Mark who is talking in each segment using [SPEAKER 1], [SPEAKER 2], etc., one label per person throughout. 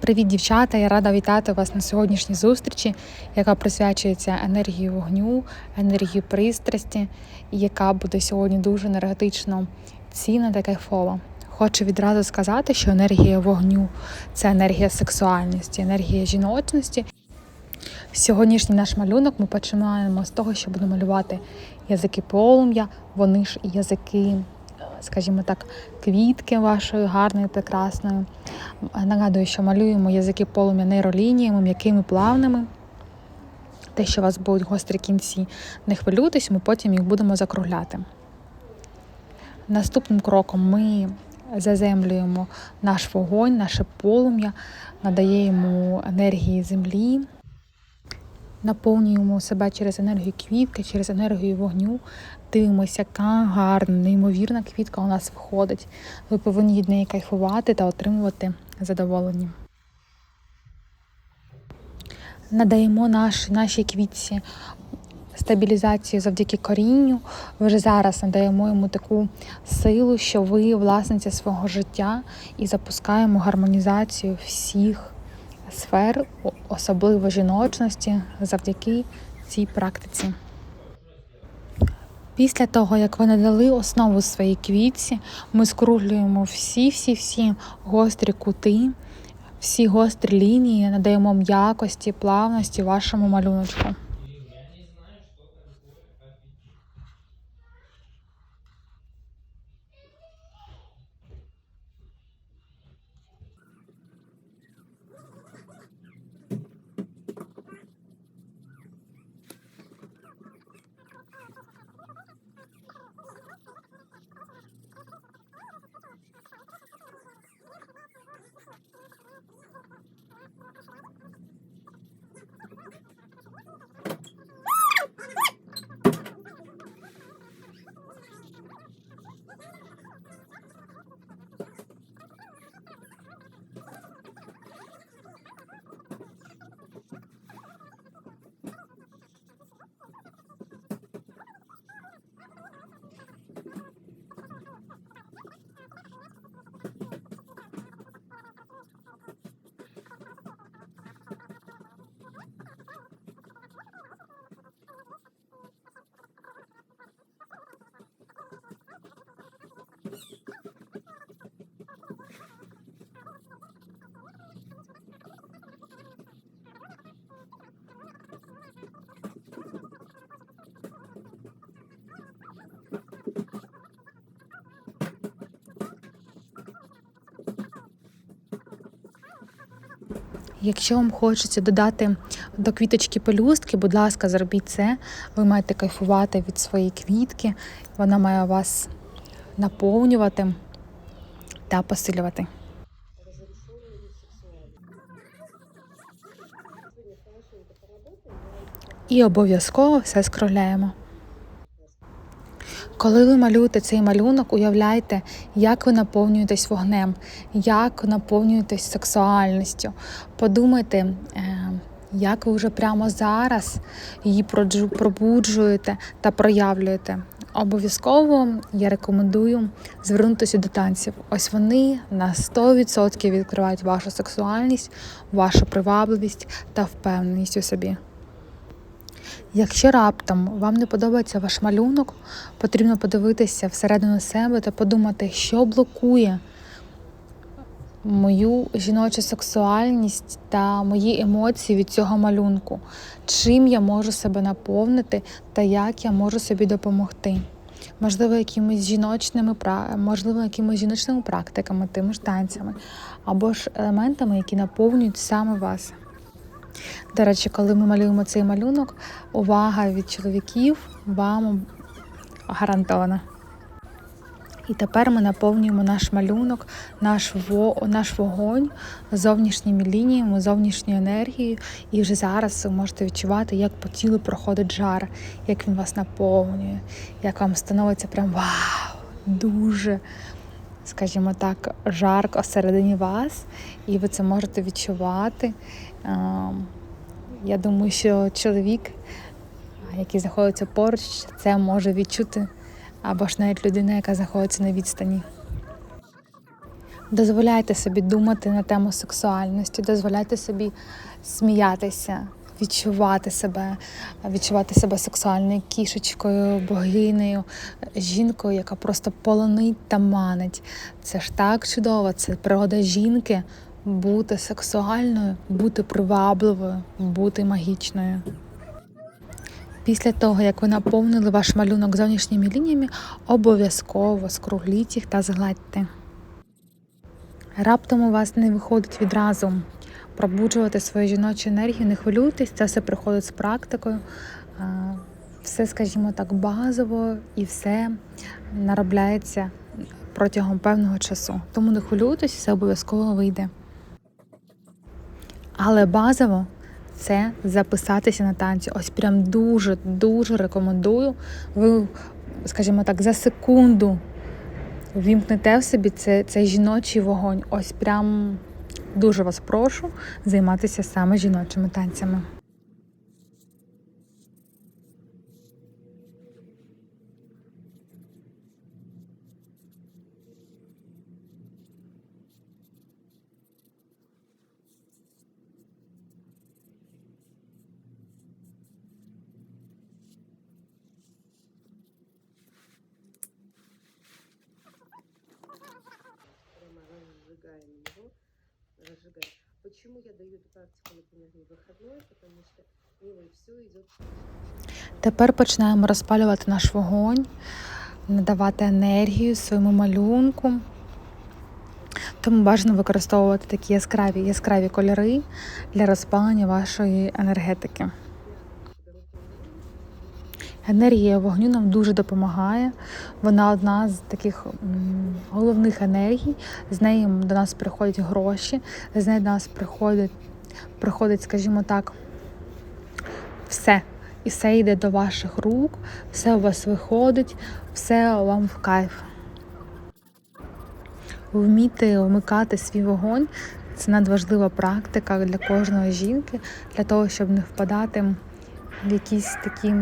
[SPEAKER 1] Привіт, дівчата! Я рада вітати вас на сьогоднішній зустрічі, яка присвячується енергії вогню, енергії пристрасті, яка буде сьогодні дуже енергетично цінна та кайфова. Хочу відразу сказати, що енергія вогню це енергія сексуальності, енергія жіночності. Сьогоднішній наш малюнок ми починаємо з того, що будемо малювати язики полум'я, вони ж язики, скажімо так, квітки вашої гарної, прекрасної. Нагадую, що малюємо язики полум'я нейролініями, м'якими плавними. Те, що у вас будуть гострі кінці, не хвилюйтесь, ми потім їх будемо закругляти. Наступним кроком ми заземлюємо наш вогонь, наше полум'я, надаємо енергії землі, наповнюємо себе через енергію квітки, через енергію вогню. Дивимося, яка гарна, неймовірна квітка у нас виходить. Ви повинні від неї кайфувати та отримувати задоволення. Надаємо наш, нашій квітці стабілізацію завдяки корінню. Вже зараз надаємо йому таку силу, що ви власниця свого життя і запускаємо гармонізацію всіх сфер, особливо жіночності, завдяки цій практиці. Після того, як ви надали основу своїй квітці, ми скруглюємо всі-всі-всі гострі кути, всі гострі лінії, надаємо м'якості, плавності вашому малюночку. Якщо вам хочеться додати до квіточки пелюстки, будь ласка, зробіть це. Ви маєте кайфувати від своєї квітки, вона має вас наповнювати та посилювати. І обов'язково все скрогляємо. Коли ви малюєте цей малюнок, уявляйте, як ви наповнюєтесь вогнем, як наповнюєтесь сексуальністю. Подумайте, е, як ви вже прямо зараз її пробуджуєте та проявлюєте. Обов'язково я рекомендую звернутися до танців. Ось вони на 100% відкривають вашу сексуальність, вашу привабливість та впевненість у собі. Якщо раптом вам не подобається ваш малюнок, потрібно подивитися всередину себе та подумати, що блокує мою жіночу сексуальність та мої емоції від цього малюнку, чим я можу себе наповнити та як я можу собі допомогти. Можливо, якимись жіночними можливо, якимись жіночними практиками, тими ж танцями, або ж елементами, які наповнюють саме вас. До речі, коли ми малюємо цей малюнок, увага від чоловіків вам гарантована. І тепер ми наповнюємо наш малюнок, наш во, наш вогонь зовнішніми лініями, зовнішньою енергією. І вже зараз ви можете відчувати, як по тілу проходить жар, як він вас наповнює, як вам становиться прям вау! Дуже, скажімо так, жарко всередині вас, і ви це можете відчувати. Я думаю, що чоловік, який знаходиться поруч, це може відчути, або ж навіть людина, яка знаходиться на відстані. Дозволяйте собі думати на тему сексуальності, дозволяйте собі сміятися, відчувати себе, відчувати себе сексуальною кішечкою, богинею, жінкою, яка просто полонить та манить. Це ж так чудово, це природа жінки бути сексуальною, бути привабливою, бути магічною. Після того, як ви наповнили ваш малюнок зовнішніми лініями, обов'язково скругліть їх та згладьте. Раптом у вас не виходить відразу пробуджувати свою жіночу енергію, не хвилюйтесь, це все приходить з практикою. Все, скажімо так, базово і все наробляється протягом певного часу. Тому не хвилюйтесь, все обов'язково вийде. Але базово це записатися на танці. Ось прям дуже-дуже рекомендую. Ви, скажімо так, за секунду вімкнете в собі цей, цей жіночий вогонь. Ось прям дуже вас прошу займатися саме жіночими танцями. Тепер починаємо розпалювати наш вогонь, надавати енергію своєму малюнку. Тому бажано використовувати такі яскраві яскраві кольори для розпалення вашої енергетики. Енергія вогню нам дуже допомагає. Вона одна з таких головних енергій. З неї до нас приходять гроші, з неї до нас приходить, приходить, скажімо так, все. І все йде до ваших рук, все у вас виходить, все вам в кайф. Вміти вмикати свій вогонь це надважлива практика для кожної жінки, для того, щоб не впадати якісь такі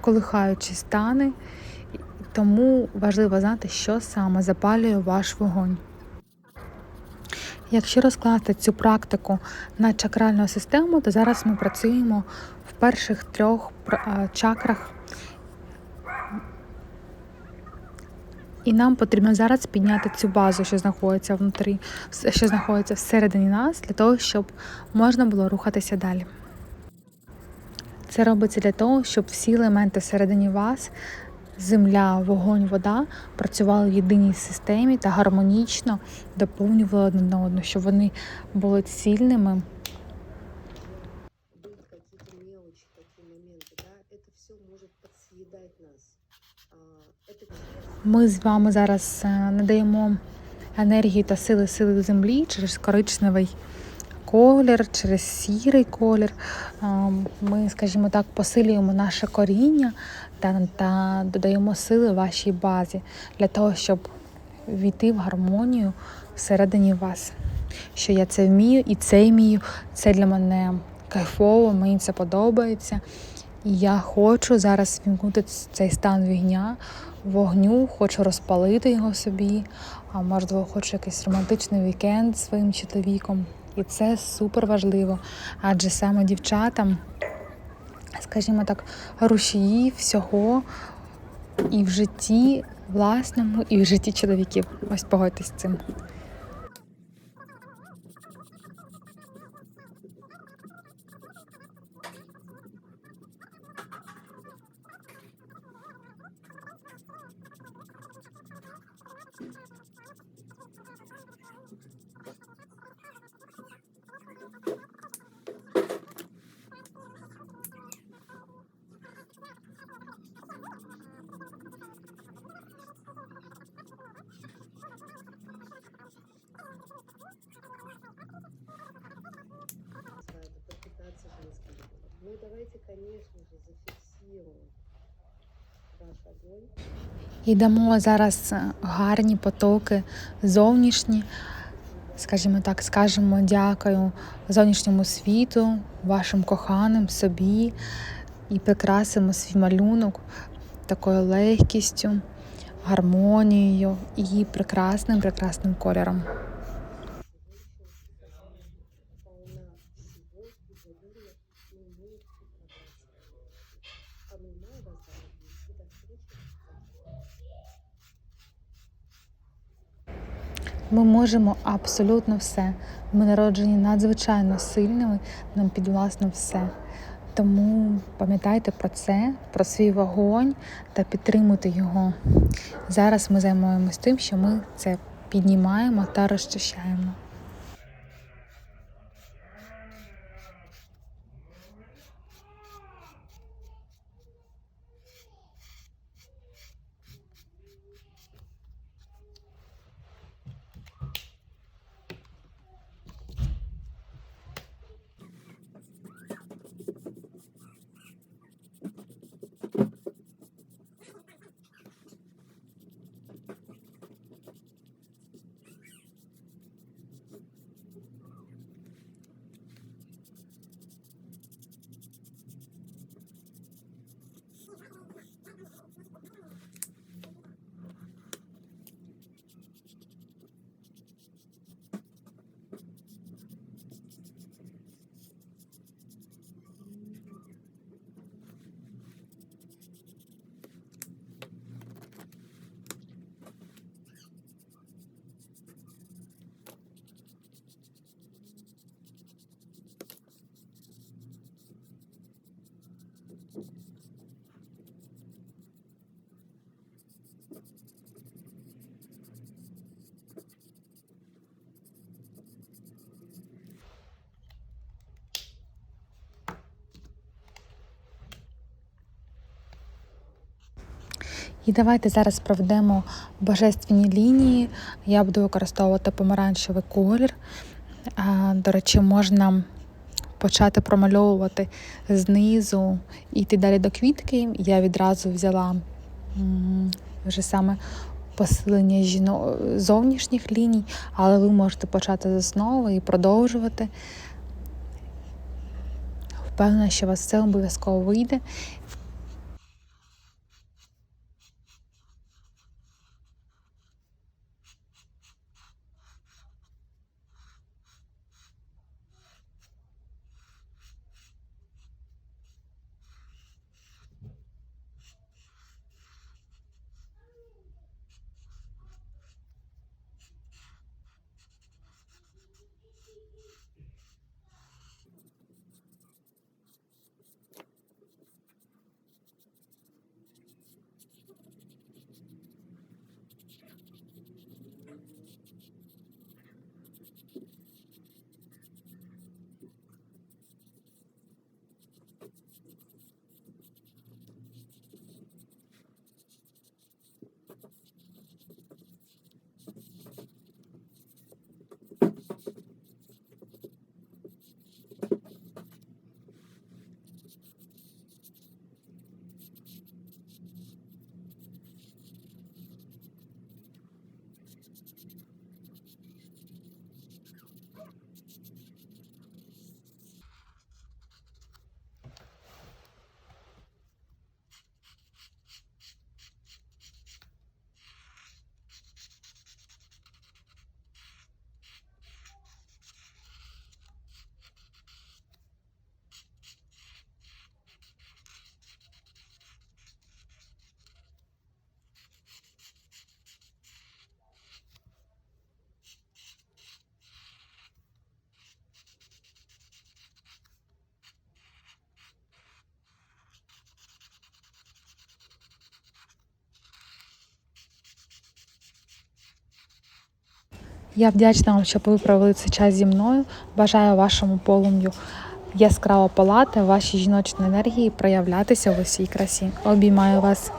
[SPEAKER 1] колихаючі стани. Тому важливо знати, що саме запалює ваш вогонь. Якщо розкласти цю практику на чакральну систему, то зараз ми працюємо в перших трьох чакрах. І нам потрібно зараз підняти цю базу, що знаходиться внутрі, що знаходиться всередині нас, для того, щоб можна було рухатися далі. Це робиться для того, щоб всі елементи всередині вас земля, вогонь, вода працювали в єдиній системі та гармонічно доповнювали одне одну, щоб вони були цільними.
[SPEAKER 2] быть какие-то мелочи, такие моменты, да, это все может подсъедать нас. А, Это
[SPEAKER 1] Ми з вами зараз е, надаємо енергію та сили сили землі через коричневий колір, через сірий колір. Ми, скажімо так, посилюємо наше коріння та, та додаємо сили вашій базі для того, щоб війти в гармонію всередині вас. Що я це вмію і це вмію, це для мене кайфово, мені це подобається. І я хочу зараз вімкнути цей стан вігня, вогню, хочу розпалити його собі, а можливо, хочу якийсь романтичний вікенд зі своїм чоловіком. І це супер важливо, адже саме дівчатам, скажімо так, рушії всього і в житті власному, і в житті чоловіків. Ось погодьтесь з цим.
[SPEAKER 2] Ну давайте, конечно же, зафиксируем.
[SPEAKER 1] І дамо зараз е, гарні потоки зовнішні. Скажімо так, скажемо дякую зовнішньому світу, вашим коханим, собі і прикрасимо свій малюнок такою легкістю, гармонією і прекрасним, прекрасним кольором. Ми можемо абсолютно все. Ми народжені надзвичайно сильними, нам підвласно все. Тому пам'ятайте про це, про свій вогонь та підтримуйте його. Зараз ми займаємось тим, що ми це піднімаємо та розчищаємо. І давайте зараз проведемо божественні лінії. Я буду використовувати помаранчевий колір. До речі, можна почати промальовувати знизу і йти далі до квітки. Я відразу взяла вже саме посилення зовнішніх ліній, але ви можете почати з основи і продовжувати. Впевнена, що у вас все обов'язково вийде. Я вдячна вам, що ви провели цей час зі мною. Бажаю вашому полум'ю яскраво палати, вашій жіночній енергії проявлятися в усій красі. Обіймаю вас.